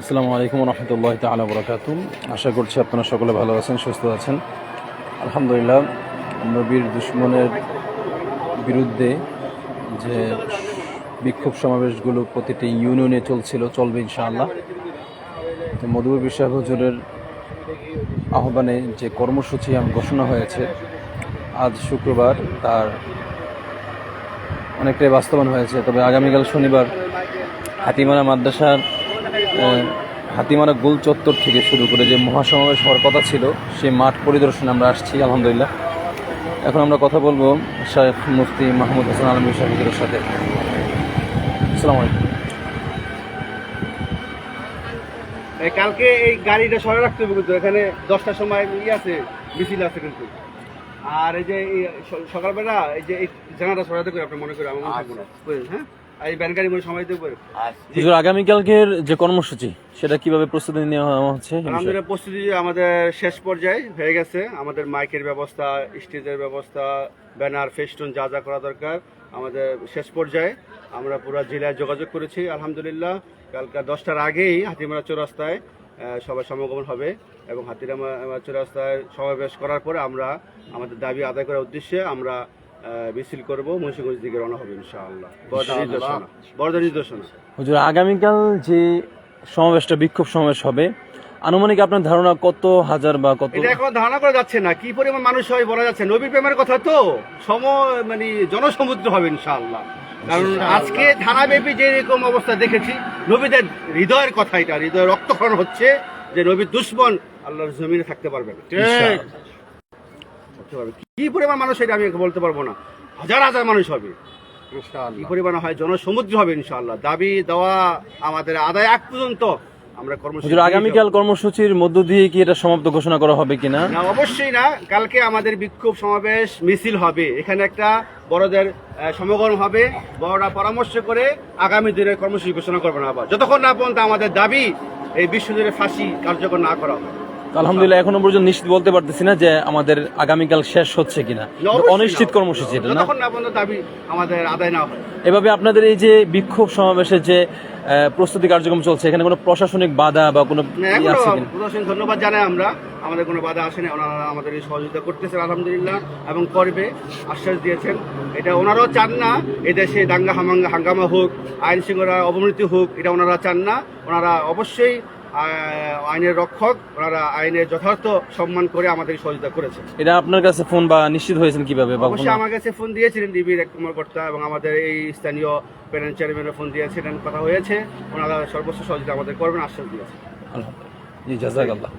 আসসালামু আলাইকুম রহমতুল্লাহ তালা বরকাত আশা করছি আপনারা সকলে ভালো আছেন, সুস্থ আছেন। আলহামদুলিল্লাহ, নবীর দুশ্মনের বিরুদ্ধে যে বিক্ষোভ সমাবেশগুলো প্রতিটি ইউনিয়নে চলছিল, চলবে ইনশাআল্লাহ। তো মধুবর বিশ্বাস হুজুরের আহ্বানে যে কর্মসূচি ঘোষণা হয়েছে, আজ শুক্রবার তার অনেকটাই বাস্তবায়ন হয়েছে। তবে আগামীকাল শনিবার হাতিমারা মাদ্রাসার হাতিমারা গোল চত্বর থেকে শুরু করে যে মহাসমাবেশ হওয়ার কথা ছিল, সেই মাঠ পরিদর্শনে আমরা আসছি, আলহামদুলিল্লাহ। এখন আমরা কথা বলব শাহেখ মুফতি মাহমুদ হাসান আলমী সাহেবের সাথে। আসসালামু আলাইকুম। কালকে এই গাড়িটা সরে রাখতে হবে কিন্তু, এখানে দশটার সময় ইয়ে আছে, মিছিল আছে কিন্তু। আর এই যে সকালবেলা এই যে জানাটা সরাতে করে আপনি মনে করেন? আমার মনে বুঝলেন, হ্যাঁ। এই ব্যান গাড়ি মনে সময় দেবো হুজুর আগামীকালকের যে কর্মসূচি সেটা কীভাবে প্রস্তুতি নেওয়া হচ্ছে? আলহামদুলিল্লাহ প্রস্তুতি আমাদের শেষ পর্যায়ে হয়ে গেছে। আমাদের মাইকের ব্যবস্থা স্টেজের ব্যবস্থা ব্যানার ফেস্টুন যা যা করা দরকার আমাদের শেষ পর্যায়ে। আমরা পুরো জেলায় যোগাযোগ করেছি আলহামদুলিল্লাহ। কালকে দশটার আগেই হাতিমারা চৌরাস্তায় সবার সমাগমন হবে এবং হাতিরামা চৌরাস্তায় সমাবেশ করার পরে আমরা আমাদের দাবি আদায় করার উদ্দেশ্যে আমরা মিছিল করব মুন্সিগঞ্জ দিকে রওনা হবে ইনশাআল্লাহ। বড় নির্দেশনা। হুজুর আগামীকাল যে সমাবেশটা বিক্ষোভ সমাবেশ হবে আনুমানিক আপনার ধারণা কত হাজার বা কত এটা এখন ধারণা করা যাচ্ছে না। কি পরিমাণ মানুষ হয় বলা যাচ্ছে নবীর প্রেমের কথা তো সম মানে জনসমুদ্র হবে ইনশাআল্লাহ। কারণ আজকে ধারাব্যাপী যে এরকম অবস্থা দেখেছি নবীদের হৃদয়ের কথা এটা হৃদয় রক্তক্ষরণ হচ্ছে যে নবীর দুশ্মন আল্লাহর জমিনে থাকতে পারবে না। কি পরিমাণ মানুষ এটা আমি বলতে পারব না। হাজার হাজার মানুষ হবে। কি পরিমাণ হয়? জনসমুদ্র হবে ইনশাআল্লাহ। দাবি দেওয়া আমাদের আদায় এক পর্যন্ত আমরা কর্মসূচি আগামীকাল কর্মসূচির মধ্য দিয়ে কি এটা সমাপ্ত ঘোষণা করা হবে কিনা? না অবশ্যই না। কালকে আমাদের বিক্ষোভ সমাবেশ মিছিল হবে। এখানে একটা বড়দের আহ, সমাগম হবে। বড়রা পরামর্শ করে আগামী দিনের কর্মসূচি ঘোষণা করবে না আবার। যতক্ষণ না পর্যন্ত আমাদের দাবি এই বিশ্বজুড়ে ফাঁসি কার্যকর না করা হবে। আলহামদুলিল্লাহ এখনও পর্যন্ত নিশ্চিত বলতে পারতেছি না যে আমাদের আগামীকাল শেষ হচ্ছে কিনা। অনিশ্চিত কর্মসূচি এটা না? যতক্ষণ না পর্যন্ত দাবি আমাদের আদায় না এভাবে আপনাদের এই যে বিক্ষোভ সমাবেশের যে প্রস্তুতি কার্যক্রম চলছে। এখানে কোনো প্রশাসনিক বাধা বা কোনো প্রদর্শন ধন্যবাদ জানাই আমরা। আমাদের কোনো বাধা আসেনি ওনারা আমাদের এই সহযোগিতা করতেছেন আলহামদুলিল্লাহ এবং করবে আশ্বাস দিয়েছেন। এটা ওনারাও চান না এদেশে দাঙ্গা হামাঙ্গা হাঙ্গামা হোক আইন শৃঙ্খলা অবনতি হোক এটা ওনারা চান না। ওনারা অবশ্যই আইনের রক্ষক ওনারা আইনের যথার্থ সম্মান করে আমাদের সহযোগিতা করেছেন। এটা আপনার কাছে ফোন বা নিশ্চিত হয়েছেন কীভাবে অবশ্যই আমার কাছে ফোন দিয়েছিলেন ডিবির এক কুমার কর্তা এবং আমাদের এই স্থানীয় প্যানেল চেয়ারম্যানের ফোন দিয়েছিলেন কথা হয়েছে। ওনারা সর্বোচ্চ সহযোগিতা আমাদের করবেন আশ্বাস দিয়েছেন। আলহামদুলিল্লাহ। জি জাজাক আল্লাহ